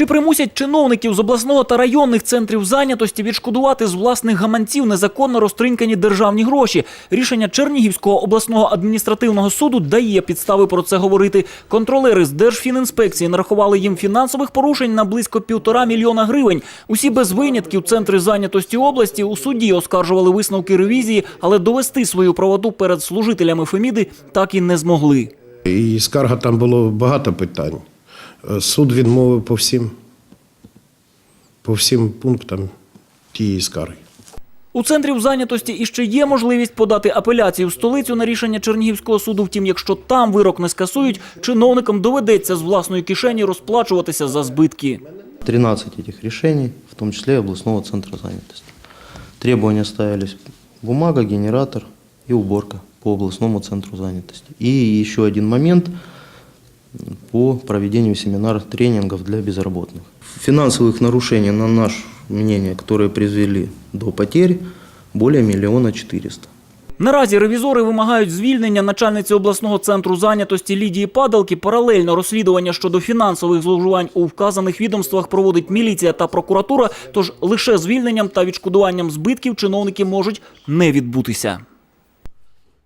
Чи примусять чиновників з обласного та районних центрів зайнятості відшкодувати з власних гаманців незаконно розтринькані державні гроші? Рішення Чернігівського обласного адміністративного суду дає підстави про це говорити. Контролери з Держфінінспекції нарахували їм фінансових порушень на близько півтора мільйона гривень. Усі без винятків центри зайнятості області у суді оскаржували висновки ревізії, але довести свою правоту перед служителями Феміди так і не змогли. І скарга там було багато питань. Е, Суд відмовив по всім, по всім пунктам тієї скарги. У центрів зайнятості іще є можливість подати апеляцію в столицю на рішення Чернігівського суду. Втім, якщо там вирок не скасують, чиновникам доведеться з власної кишені розплачуватися за збитки. 13 этих решений, в том числе и областного центра занятости. Требования ставились бумага, генератор и уборка по областному центру занятости. И еще один момент по проведению семинаров, тренингов для безработных. Финансовых нарушений, на наше мнение, которые привели до потерь, более миллиона четыреста. Наразі ревізори вимагають звільнення начальниці обласного центру зайнятості Лідії Падалки. Паралельно розслідування щодо фінансових зловживань у вказаних відомствах проводить міліція та прокуратура. Тож лише звільненням та відшкодуванням збитків чиновники можуть не відбутися.